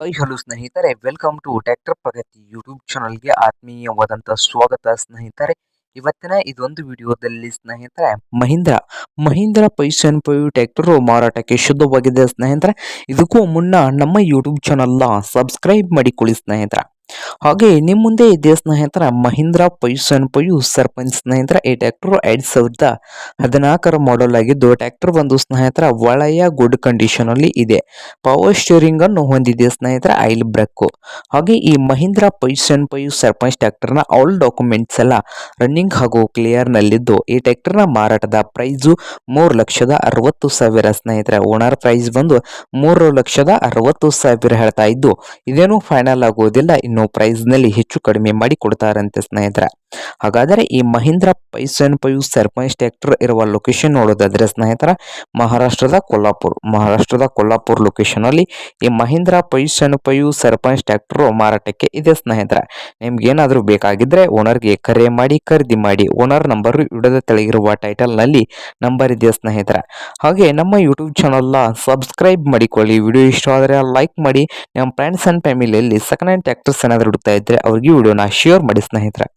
Hello ಸ್ನೇಹಿತರೆ. Welcome to tractor Pragati YouTube ಚಾನಲ್ಗೆ ಆತ್ಮೀಯವಾದಂಥ ಸ್ವಾಗತ, ಸ್ನೇಹಿತರೆ. ಇವತ್ತಿನ ಇದೊಂದು ವಿಡಿಯೋದಲ್ಲಿ ಸ್ನೇಹಿತರೆ, ಮಹೀಂದ್ರ ಮಹೀಂದ್ರ ಪೈಸನ್ ಪೈ ಟ್ಯಾಕ್ಟರ್ ಮಾರಾಟಕ್ಕೆ ಶುದ್ಧವಾಗಿದೆ, ಸ್ನೇಹಿತರೆ. ಇದಕ್ಕೂ ಮುನ್ನ ನಮ್ಮ ಯೂಟ್ಯೂಬ್ ಚಾನಲ್ನ ಸಬ್ಸ್ಕ್ರೈಬ್ ಮಾಡಿಕೊಳ್ಳಿ, ಸ್ನೇಹಿತರೆ. ಹಾಗೆ ನಿಮ್ಮ ಮುಂದೆ ಇದೆ ಸ್ನೇಹಿತರ ಮಹೀಂದ್ರ ಪೈಸನ್ ಪಯು ಸರ್ಪಂಚ್ ಸ್ನೇಹಿತರ ಈ ಟ್ಯಾಕ್ಟರ್ ಎರಡ್ ಸಾವಿರದ ಹದಿನಾಲ್ಕರ ಮಾಡೆಲ್ ಆಗಿದ್ದು ಟ್ಯಾಕ್ಟರ್ ಬಂದು ಸ್ನೇಹಿತರ ಒಳೆಯ ಗುಡ್ ಕಂಡೀಷನ್ ಅಲ್ಲಿ ಇದೆ. ಪವರ್ ಸ್ಟೇರಿಂಗ್ ಅನ್ನು ಹೊಂದಿದೆ ಸ್ನೇಹಿತರ? ಐಲ್ ಬ್ರೇಕ್ ಹಾಗೆ ಈ ಮಹೀಂದ್ರ ಪೈಸನ್ ಪಯು ಸರ್ಪಂಚ್ ಟ್ಯಾಕ್ಟರ್ನ ಆಲ್ ಡಾಕ್ಯುಮೆಂಟ್ಸ್ ಎಲ್ಲ ರನ್ನಿಂಗ್ ಹಾಗೂ ಕ್ಲಿಯರ್ ನಲ್ಲಿದ್ದು, ಈ ಟ್ಯಾಕ್ಟರ್ನ ಮಾರಾಟದ ಪ್ರೈಸ್ ಮೂರು ಲಕ್ಷದ ಅರವತ್ತು ಸಾವಿರ ಸ್ನೇಹಿತರ. ಓನರ್ ಪ್ರೈಸ್ ಬಂದು ಮೂರು ಲಕ್ಷದ ಅರವತ್ತು ಸಾವಿರ ಹೇಳ್ತಾ ಇದ್ದು, ಇದೇನು ಫೈನಲ್ ಆಗುವುದಿಲ್ಲ. ಇನ್ನು ಪ್ರೈಸ್ನಲ್ಲಿ ಹೆಚ್ಚು ಕಡಿಮೆ ಮಾಡಿ ಕೊಡ್ತಾರಂತೆ ಸ್ನೇಹಿತರೆ. ಹಾಗಾದರೆ ಈ ಮಹೀಂದ್ರ ಪೈಸನ್ ಪಯು ಸರ್ಪಂಚ್ ಟ್ರ್ಯಾಕ್ಟರ್ ಇರುವ ಲೊಕೇಶನ್ ನೋಡೋದಾದ್ರೆ ಸ್ನೇಹಿತರ, ಮಹಾರಾಷ್ಟ್ರದ ಕೊಲ್ಲಾಪುರ್. ಮಹಾರಾಷ್ಟ್ರದ ಕೊಲ್ಲಾಪುರ್ ಲೊಕೇಶನ್ ಅಲ್ಲಿ ಈ ಮಹೀಂದ್ರ ಪೈಸನ್ ಪಯು ಸರ್ಪಂಚ್ ಟ್ರ್ಯಾಕ್ಟರ್ ಮಾರಾಟಕ್ಕೆ ಇದೆ ಸ್ನೇಹಿತರ. ನಿಮ್ಗೆ ಏನಾದರೂ ಬೇಕಾಗಿದ್ರೆ ಓನರ್ಗೆ ಕರೆ ಮಾಡಿ, ಖರೀದಿ ಮಾಡಿ, ಓನರ್ ನಂಬರ್ ವಿಡಿಯೋದ ತೆಳಗಿರುವ ಟೈಟಲ್ನಲ್ಲಿ ನಂಬರ್ ಇದೆ ಸ್ನೇಹಿತರ. ಹಾಗೆ ನಮ್ಮ ಯೂಟ್ಯೂಬ್ ಚಾನಲ್ನ ಸಬ್ಸ್ಕ್ರೈಬ್ ಮಾಡಿಕೊಳ್ಳಿ. ವಿಡಿಯೋ ಇಷ್ಟ ಆದರೆ ಲೈಕ್ ಮಾಡಿ. ನಮ್ಮ ಫ್ರೆಂಡ್ಸ್ ಅಂಡ್ ಫ್ಯಾಮಿಲಿಯಲ್ಲಿ ಸೆಕೆಂಡ್ ಹ್ಯಾಂಡ್ ಟ್ಯಾಕ್ಟರ್ಸ್ ಏನಾದರೂ ಹುಡುಕ್ತಾ ಇದ್ರೆ ಅವ್ರಿಗೆ ವಿಡಿಯೋನ ಶೇರ್ ಮಾಡಿ ಸ್ನೇಹಿತರೆ.